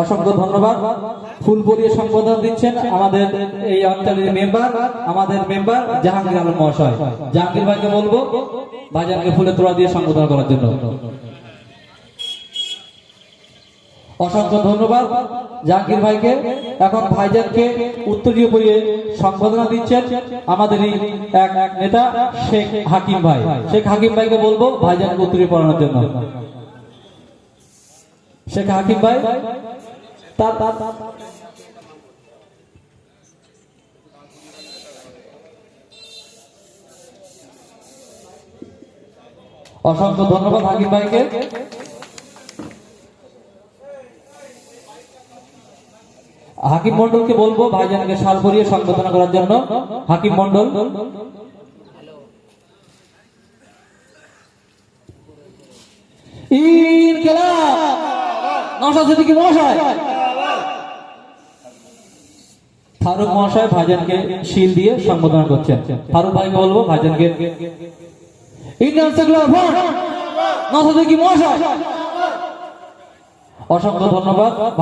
অসংখ্য ধন্যবাদ। ফুল পরিয়ে সম্বোধন দিচ্ছেন আমাদের এই অঞ্চলের মেম্বার, আমাদের মেম্বার জাহাঙ্গীর আলম মহাশয়। জাহাঙ্গীর ভাইকে বলব ভাইজানকে ফুলে তোলা দিয়ে সম্বোধন করার জন্য। অসংখ্য ধন্যবাদ। জাহাঙ্গীর ভাইকে, এখন ভাইজানকে উত্তরীয় পরিয়ে সম্বোধনা দিচ্ছেন আমাদের এই এক নেতা, শেখ হাকিম ভাই। শেখ হাকিম ভাইকে বলব, ভাইজানকে উত্তরীয় পড়ানোর জন্য। শেখ হাকিম ভাই, তার অসংখ্য ধন্যবাদ হাকিম ভাইকে। হাকিম মন্ডলকে বলব, ভাইজানকে সাল করিয়ে সংবোধনা করার জন্য। হাকিম মন্ডল ফারুক মহাশয় ভাইজানকে শিল দিয়ে সম্বোধনা করছেন। ফারুক ভাইকে বলব, ভাইজানকে অসংখ্য ধন্যবাদ।